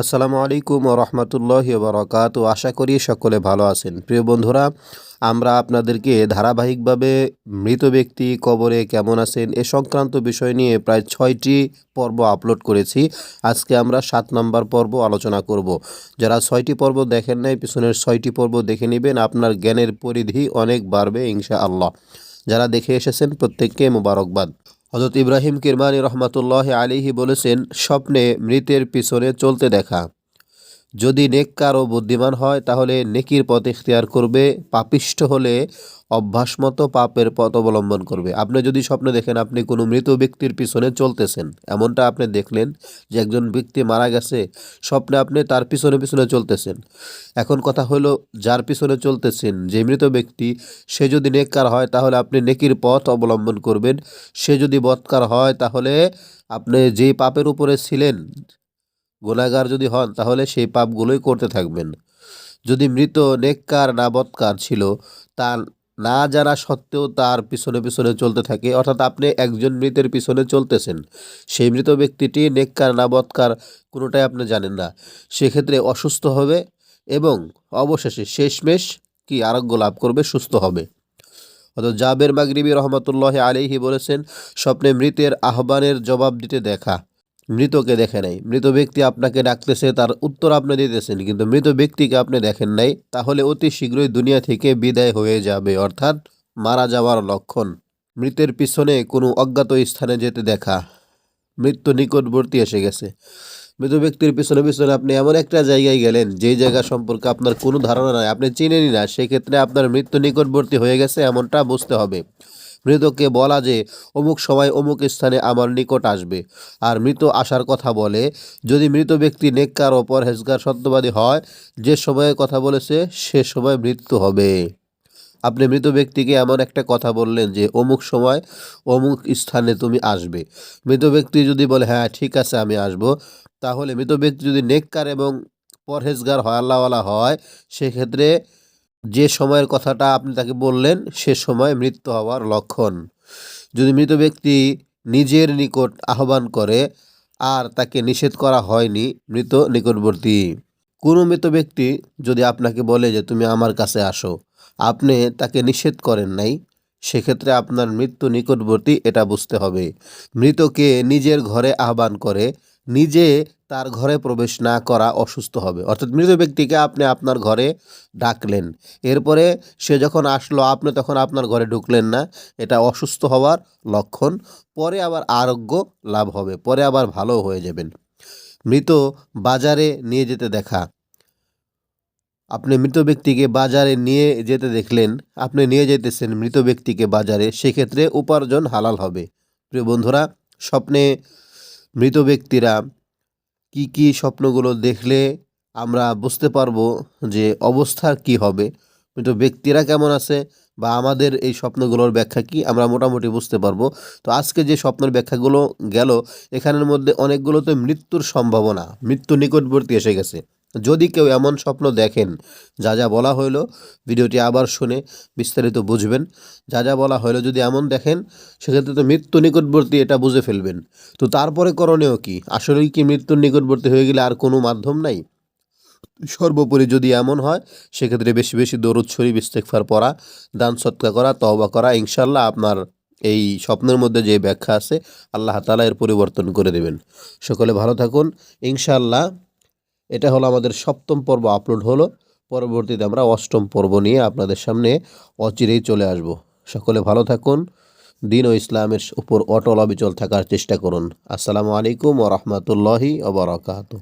আসসালামু আলাইকুম রহমতুল্লাহ বরকাত। আশা করি সকলে ভালো আছেন। প্রিয় বন্ধুরা, আমরা আপনাদেরকে ধারাবাহিকভাবে মৃত ব্যক্তি কবরে কেমন আছেন এ সংক্রান্ত বিষয় নিয়ে প্রায় ছয়টি পর্ব আপলোড করেছি। আজকে আমরা সাত নম্বর পর্ব আলোচনা করব। যারা ছয়টি পর্ব দেখেন নাই, পিছনের ছয়টি পর্ব দেখে নেবেন, আপনার জ্ঞানের পরিধি অনেক বাড়বে ইনশা আল্লাহ যারা দেখে এসেছেন, প্রত্যেককে মোবারকবাদ। হজরত ইব্রাহিম কিরমানি রহমাতুল্লাহ আলিহি বলেছেন স্বপ্নে মৃতের পিছনে চলতে দেখা। যদি নেককার ও বুদ্ধিমান হয়, তাহলে নেকির পথ ইখতিয়ার করবে পাপিষ্ঠ হলে অভ্যাসমতো পাপের পথ অবলম্বন করবে। আপনি যদি স্বপ্নে দেখেন, আপনি কোনো মৃত ব্যক্তির পিছনে চলতেছেন, এমনটা আপনি দেখলেন যে একজন ব্যক্তি মারা গেছে, স্বপ্নে আপনি তার পিছনে পিছনে চলতেছেন। এখন কথা হলো, যার পিছনে চলতেছেন, যে মৃত ব্যক্তি, সে যদি নেককার হয়, তাহলে আপনি নেকির পথ অবলম্বন করবেন। সে যদি বৎকার হয়, তাহলে আপনি যেই পাপের উপরে ছিলেন গুণাগার যদি হন, তাহলে সেই পাপগুলোই করতে থাকবেন। যদি মৃত নেককার না বৎকার ছিল, তা না জানা সত্ত্বেও তার পিছনে পিছনে চলতে থাকে। অর্থাৎ আপনি একজন মৃতের পিছনে চলতেছেন। সেই মৃত ব্যক্তিটি নেককার না বৎকার কোনোটাই আপনি জানেন না। সেক্ষেত্রে অসুস্থ হবে এবং অবশেষে শেষমেশ কি আরোগ্য লাভ করবে? সুস্থ হবে। অর্থাৎ জাবের মাগরিবি রহমতুল্লাহ আলিহি বলেছেন, স্বপ্নে মৃতের আহ্বানের জবাব দিতে দেখা। মৃতকে দেখে নাই। মৃত ব্যক্তি আপনাকে ডাকতেছে, তার উত্তর আপনি দিতেছেন, কিন্তু মৃত ব্যক্তিকে আপনি দেখেন নাই। তাহলে অতি শীঘ্রই দুনিয়া থেকে বিদায় হয়ে যাবে, অর্থাৎ মারা যাওয়ার লক্ষণ। মৃতের পিছনে কোনো অজ্ঞাত স্থানে যেতে দেখা। মৃত্যু নিকটবর্তী এসে গেছে। মৃত ব্যক্তির পিছনে পিছনে আপনি এমন একটা জায়গায় গেলেন যেই জায়গা সম্পর্কে আপনার কোনো ধারণা নাই। আপনি চিনেনই না, সেক্ষেত্রে আপনার মৃত্যু নিকটবর্তী হয়ে গেছে, এমনটা বুঝতে হবে। মৃতকে বলা যে, অমুক সময় অমুক স্থানে আমার নিকট আসবে। আর মৃত আসার কথা বলে, যদি মৃত ব্যক্তি নেককার ও পরহেজগার সত্যবাদী হয়, যে সময়ে কথা বলেছে, সে সময় মৃত্যু হবে। আপনি মৃত ব্যক্তিকে এমন একটা কথা বললেন যে, অমুক সময় অমুক স্থানে তুমি আসবে। মৃত ব্যক্তি যদি বলে হ্যাঁ ঠিক আছে, আমি আসব, তাহলে মৃত ব্যক্তি যদি নেককার এবং পরহেজগার হয়, আল্লাহওয়ালা হয়, সেক্ষেত্রে যে সময়ের কথাটা আপনি তাকে বললেন, সে সময় মৃত্যু হওয়ার লক্ষণ। যদি মৃত ব্যক্তি নিজের নিকট আহ্বান করে, আর তাকে নিষেধ করা হয়নি, মৃত নিকটবর্তী। কোনো মৃত ব্যক্তি যদি আপনাকে বলে যে, তুমি আমার কাছে আসো আপনি তাকে নিষেধ করেন নাই, সেক্ষেত্রে আপনার মৃত্যু নিকটবর্তী, এটা বুঝতে হবে। মৃতকে নিজের ঘরে আহ্বান করে, নিজে তার ঘরে প্রবেশ না করা অসুস্থ হবে। অর্থাৎ মৃত ব্যক্তিকে আপনি আপনার ঘরে ডাকলেন। এরপরে সে যখন আসলো, আপনি তখন আপনার ঘরে ঢুকলেন না। এটা অসুস্থ হওয়ার লক্ষণ। পরে আবার আরোগ্য লাভ হবে। পরে আবার ভালো হয়ে যাবেন। মৃত বাজারে নিয়ে যেতে দেখা। আপনি মৃত ব্যক্তিকে বাজারে নিয়ে যেতে দেখলেন। আপনি নিয়ে যেতেছেন মৃত ব্যক্তিকে বাজারে। সেক্ষেত্রে উপার্জন হালাল হবে। প্রিয় বন্ধুরা, স্বপ্নে মৃত ব্যক্তিরা কি কি স্বপ্নগুলো দেখলে আমরা বুঝতে পারব যে অবস্থা কি হবে। মৃত ব্যক্তিরা কেমন আছে বা আমাদের এই স্বপ্নগুলোর ব্যাখ্যা কি, আমরা মোটামুটি বুঝতে পারব। তো আজকে যে স্বপ্নের ব্যাখ্যাগুলো গেল, এখানের মধ্যে অনেকগুলোতে মৃত্যুর সম্ভাবনা, মৃত্যু নিকটবর্তী এসে গেছে। যদি কেউ এমন স্বপ্ন দেখেন, যা যা বলা হইল, ভিডিওটি আবার শুনে বিস্তারিত বুঝবেন। যা যা বলা হইল যদি এমন দেখেন, সেক্ষেত্রে তো মৃত্যু নিকটবর্তী এটা বুঝে ফেলবেন। তো তারপরে করণীয় কি? আসলেই কি মৃত্যুর নিকটবর্তী হয়ে গেলে আর কোনো মাধ্যম নাই? সর্বোপরি যদি এমন হয়, সেক্ষেত্রে বেশি বেশি দরুদ শরীফ ইস্তেকফার পড়া, দান সৎকা করা, তওবা করা ইনশাল্লাহ আপনার এই স্বপ্নের মধ্যে যে ব্যাখ্যা আছে, আল্লাহ তালা এর পরিবর্তন করে দেবেন। সকলে ভালো থাকুন ইনশাল্লাহ এটা হলো আমাদের সপ্তম পর্ব আপলোড হলো। পরবর্তীতে আমরা অষ্টম পর্ব নিয়ে আপনাদের সামনে অচিরেই চলে আসব। সকলে ভালো থাকুন, দিন ও ইসলামের উপর অটল অবিচল থাকার চেষ্টা করুন। আসসালামু আলাইকুম ও রহমতুল্লাহি ওবরাকাতু